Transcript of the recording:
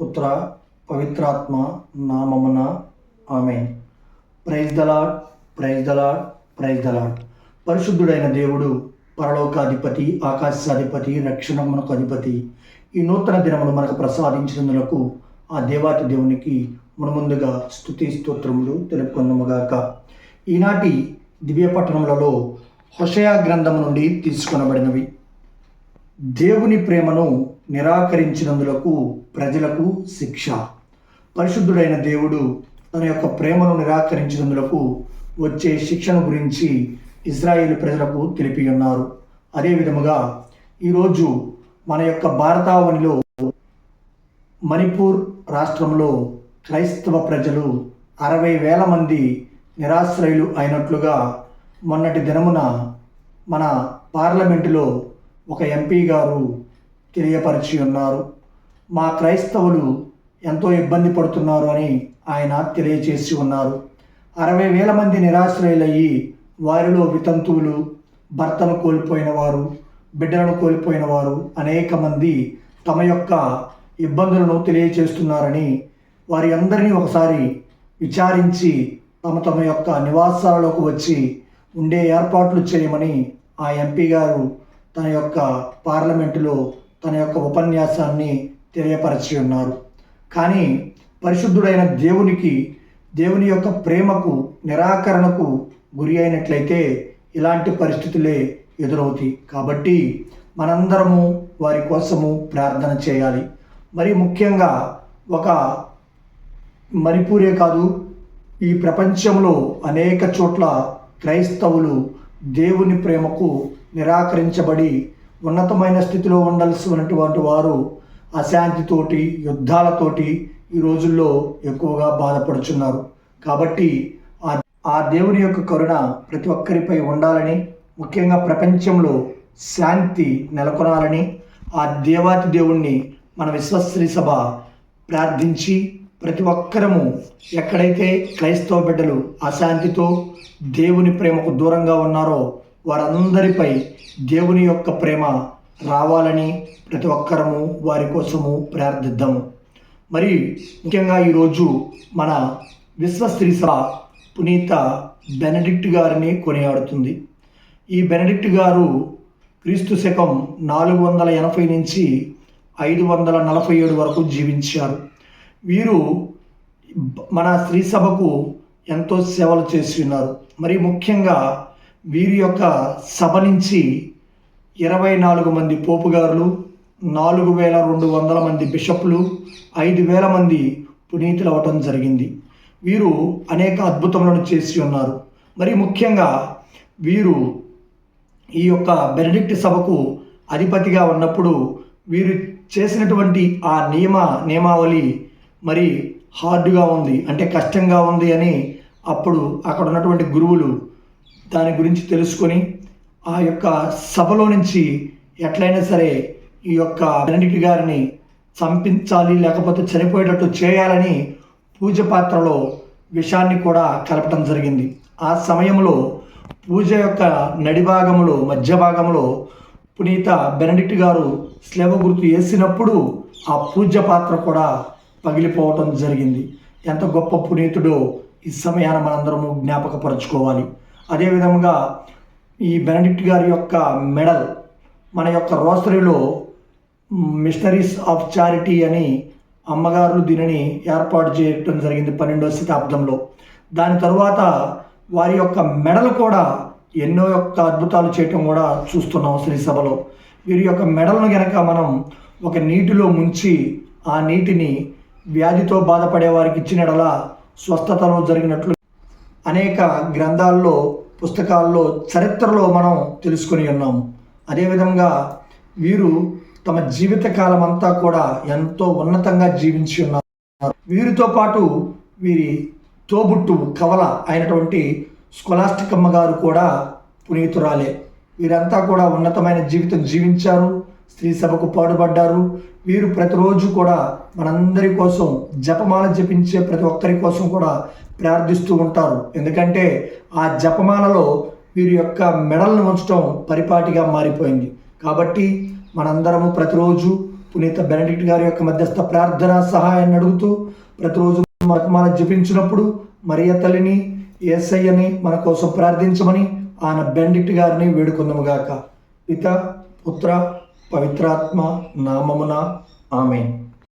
పుత్ర పవిత్రాత్మ నామమున ఆమె praise the Lord praise the Lord praise the Lord పరిశుద్ధుడైన దేవుడు పరలోకాధిపతి ఆకాశాధిపతి రక్షణ అధిపతి. ఈ నూతన దినమును మనకు ప్రసాదించినందుకు ఆ దేవాతి దేవునికి మునుముందుగా స్తుతి స్తోత్రములు తెలుపుకుందాముగాక ఈనాటి దివ్య పట్టణములలో హొషయా గ్రంథం నుండి తీసుకొనబడినవి. దేవుని ప్రేమను నిరాకరించినందులకు ప్రజలకు శిక్ష. పరిశుద్ధుడైన దేవుడు తన యొక్క ప్రేమను నిరాకరించినందులకు వచ్చే శిక్షను గురించి ఇజ్రాయేల్ ప్రజలకు తెలిపి ఉన్నారు అదేవిధముగా ఈరోజు మన యొక్క భారతావనిలో మణిపూర్ రాష్ట్రంలో క్రైస్తవ ప్రజలు అరవై వేల మంది నిరాశ్రయులు అయినట్లుగా మొన్నటి దినమున మన పార్లమెంటులో ఒక ఎంపీ గారు తెలియపరిచి ఉన్నారు. మా క్రైస్తవులు ఎంతో ఇబ్బంది పడుతున్నారు అని ఆయన తెలియచేసి ఉన్నారు. అరవై వేల మంది నిరాశ్రయులయ్యి వారిలో వితంతువులు భర్తను కోల్పోయిన వారు బిడ్డలను కోల్పోయిన వారు అనేక మంది తమ యొక్క ఇబ్బందులను తెలియచేస్తున్నారని వారి అందరినీ ఒకసారి విచారించి తమ తమ యొక్క నివాసాలలోకి వచ్చి ఉండే ఏర్పాట్లు చేయమని ఆ ఎంపీ గారు తన యొక్క పార్లమెంటులో తన యొక్క ఉపన్యాసాన్ని తెలియపరచి ఉన్నారు. కానీ పరిశుద్ధుడైన దేవునికి దేవుని యొక్క ప్రేమకు నిరాకరణకు గురి అయినట్లయితే ఇలాంటి పరిస్థితులే ఎదురవుతాయి. కాబట్టి మనందరము వారి కోసము ప్రార్థన చేయాలి. మరి ముఖ్యంగా ఒక మణిపూరే కాదు ఈ ప్రపంచంలో అనేక చోట్ల క్రైస్తవులు దేవుని ప్రేమకు నిరాకరించబడి ఉన్నతమైన స్థితిలో ఉండాల్సినటువంటి వారు అశాంతితోటి యుద్ధాలతోటి ఈ రోజుల్లో ఎక్కువగా బాధపడుచున్నారు. కాబట్టి ఆ ఆ దేవుని యొక్క కరుణ ప్రతి ఒక్కరిపై ఉండాలని ముఖ్యంగా ప్రపంచంలో శాంతి నెలకొనాలని ఆ దేవాతి దేవుణ్ణి మన విశ్వశ్రీ సభ ప్రార్థించి ప్రతి ఒక్కరము ఎక్కడైతే క్రైస్తవ బిడ్డలు అశాంతితో దేవుని ప్రేమకు దూరంగా ఉన్నారో వారందరిపై దేవుని యొక్క ప్రేమ రావాలని ప్రతి ఒక్కరము వారి కోసము ప్రార్థిద్దాము. మరి ముఖ్యంగా ఈరోజు మన విశ్వశ్రీ సభ పునీత బెనడిక్ట్ గారిని కొనియాడుతుంది. ఈ బెనడిక్ట్ గారు క్రీస్తు శకం నాలుగు వందల ఎనభై నుంచి ఐదు వందల నలభై ఏడు వరకు జీవించారు. వీరు మన స్త్రీ సభకు ఎంతో సేవలు చేసి ఉన్నారు. మరి ముఖ్యంగా వీరి యొక్క సభ నుంచి ఇరవై నాలుగు మంది పోపుగారులు నాలుగు వేల రెండు వందల మంది బిషప్లు ఐదు వేల మంది పునీతులు అవ్వటం జరిగింది. వీరు అనేక అద్భుతములను చేసి ఉన్నారు. మరి ముఖ్యంగా వీరు ఈ యొక్క బెనడిక్ట్ సభకు అధిపతిగా ఉన్నప్పుడు వీరు చేసినటువంటి ఆ నియమ నియమావళి మరి హార్డ్గా ఉంది అంటే కష్టంగా ఉంది అని అప్పుడు అక్కడ ఉన్నటువంటి గురువులు దాని గురించి తెలుసుకొని ఆ యొక్క సభలో నుంచి ఎట్లయినా సరే ఈ యొక్క బెనడిక్ట్ గారిని చంపించాలి లేకపోతే చనిపోయేటట్టు చేయాలని పూజ పాత్రలో విషాన్ని కూడా కలపటం జరిగింది. ఆ సమయంలో పూజ యొక్క నడిభాగంలో మధ్య భాగంలో పునీత బెనడిక్ట్ గారు స్లేవ గుర్తు వేసినప్పుడు ఆ పూజ్య పాత్ర కూడా పగిలిపోవటం జరిగింది. ఎంత గొప్ప పునీతుడో ఈ సమయాన మనందరము జ్ఞాపకపరచుకోవాలి. అదేవిధంగా ఈ బెనడిక్ట్ గారి యొక్క మెడల్ మన యొక్క రోసరీలో మిషనరీస్ ఆఫ్ చారిటీ అని అమ్మగారులు దీనిని ఏర్పాటు చేయటం జరిగింది పన్నెండవ శతాబ్దంలో. దాని తరువాత వారి యొక్క మెడలు కూడా ఎన్నో యొక్క అద్భుతాలు చేయటం కూడా చూస్తున్నాం శ్రీ సభలో. వీరి యొక్క మెడలను గనక మనం ఒక నీటిలో ముంచి ఆ నీటిని వ్యాధితో బాధపడే వారికి ఇచ్చినడల స్వస్థతలో జరిగినట్లు అనేక గ్రంథాల్లో పుస్తకాల్లో చరిత్రలో మనం తెలుసుకొని ఉన్నాము. అదేవిధంగా వీరు తమ జీవిత కాలం అంతా కూడా ఎంతో ఉన్నతంగా జీవించి ఉన్నారు. వీరితో పాటు వీరి తోబుట్టు కవల అయినటువంటి స్కొలాస్టికమ్మ గారు కూడా పునీతురాలే. వీరంతా కూడా ఉన్నతమైన జీవితం జీవించారు. స్త్రీ సభకు పాటుపడ్డారు. వీరు ప్రతిరోజు కూడా మనందరి కోసం జపమాల జపించే ప్రతి ఒక్కరి కోసం కూడా ప్రార్థిస్తూ ఉంటారు. ఎందుకంటే ఆ జపమాలలో వీరి యొక్క మెడల్ని ఉంచడం పరిపాటిగా మారిపోయింది. కాబట్టి మనందరము ప్రతిరోజు పునీత బెనడిక్ట్ గారి యొక్క మధ్యస్థ ప్రార్థన సహాయాన్ని అడుగుతూ ప్రతిరోజు మన జపించినప్పుడు మరియ తల్లిని ఏసయ్యని మన కోసం ప్రార్థించమని ఆయన బెండిక్ట్ గారిని వేడుకుందాముగాక పిత పుత్ర పవిత్రాత్మ నామమున ఆమెన్.